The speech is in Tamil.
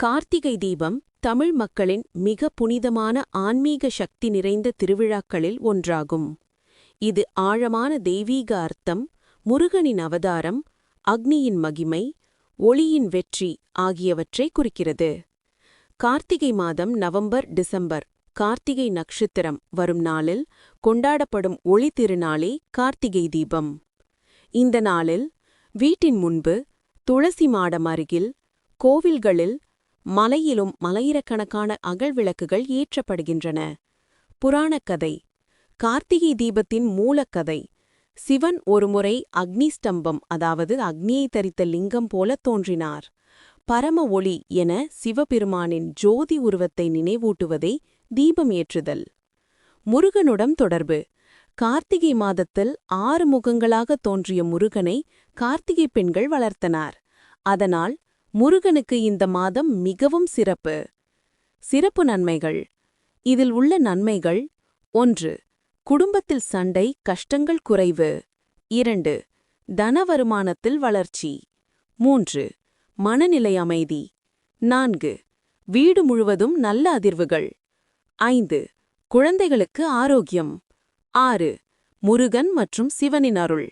கார்த்திகை தீபம் தமிழ் மக்களின் மிக புனிதமான ஆன்மீக சக்தி நிறைந்த திருவிழாக்களில் ஒன்றாகும். இது ஆழமான தெய்வீக அர்த்தம் முருகனின் அவதாரம் அக்னியின் மகிமை ஒளியின் வெற்றி ஆகியவற்றை குறிக்கிறது. கார்த்திகை மாதம் நவம்பர் டிசம்பர் கார்த்திகை நட்சத்திரம் வரும் நாளில் கொண்டாடப்படும் ஒளி திருநாளே கார்த்திகை தீபம். இந்த நாளில் வீட்டின் முன்பு துளசி மாடம் அருகில் கோவில்களில் மலையிலும் மலையிறக்கணக்கான அகழ்விளக்குகள் ஏற்றப்படுகின்றன. புராணக்கதை. கார்த்திகை தீபத்தின் மூலக்கதை. சிவன் ஒருமுறை அக்னி ஸ்தம்பம் அதாவது அக்னியை தரித்த லிங்கம் போல தோன்றினார். பரம ஒளி என சிவபெருமானின் ஜோதி உருவத்தை நினைவூட்டுவதை தீபம் ஏற்றுதல். முருகனுடன் தொடர்பு. கார்த்திகை மாதத்தில் ஆறு முகங்களாக தோன்றிய முருகனை கார்த்திகை பெண்கள் வளர்த்தனார். அதனால் முருகனுக்கு இந்த மாதம் மிகவும் சிறப்பு. சிறப்பு நன்மைகள். இதில் உள்ள நன்மைகள் ஒன்று குடும்பத்தில் சண்டை கஷ்டங்கள் குறைவு. இரண்டு தன வருமானத்தில் வளர்ச்சி. மூன்று மனநிலை அமைதி. நான்கு வீடு முழுவதும் நல்ல அதிர்வுகள். ஐந்து குழந்தைகளுக்கு ஆரோக்கியம். ஆறு முருகன் மற்றும் சிவனின் அருள்.